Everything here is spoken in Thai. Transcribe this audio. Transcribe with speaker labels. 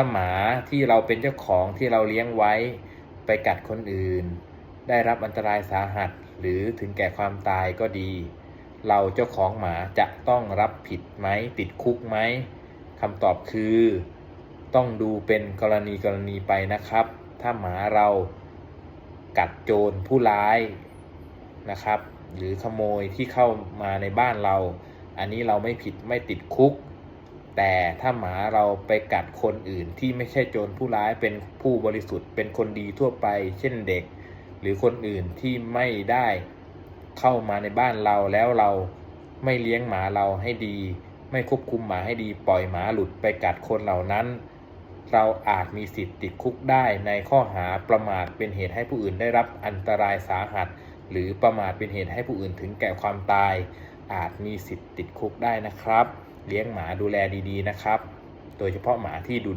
Speaker 1: ถ้าหมาที่เราเป็นเจ้าของที่เราเลี้ยงไว้ไปกัดคนอื่น ได้รับอันตรายสาหัสหรือถึงแก่ความตายก็ดี เราเจ้าของหมาจะต้องรับผิดไหมติดคุกไหมคำตอบคือ ต้องดูเป็นกรณีกรณีไปนะครับ ถ้าหมาเรากัดโจรผู้ร้ายนะครับ หรือขโมยที่เข้ามาในบ้านเรา อันนี้เราไม่ผิดไม่ติดคุก แต่ถ้าหมาเราไปกัดคนอื่นที่ไม่ใช่โจรผู้ร้ายเป็นผู้บริสุทธิ์ เป็นคนดีทั่วไป เช่นเด็ก หรือคนอื่นที่ไม่ได้เข้ามาในบ้านเราแล้วเราไม่เลี้ยงหมาเราให้ดี ไม่ควบคุมหมาให้ดีปล่อยหมาหลุดไปกัดคนเหล่านั้น เราอาจมีสิทธิ์ติดคุกได้ในข้อหาประมาทเป็นเหตุให้ผู้อื่นได้รับอันตรายสาหัส หรือประมาทเป็นเหตุให้ผู้อื่นถึงแก่ความตาย อาจมีสิทธิ์ติดคุกได้นะครับ เลี้ยงหมาดูแลดีๆนะครับ โดยเฉพาะหมาที่ดุ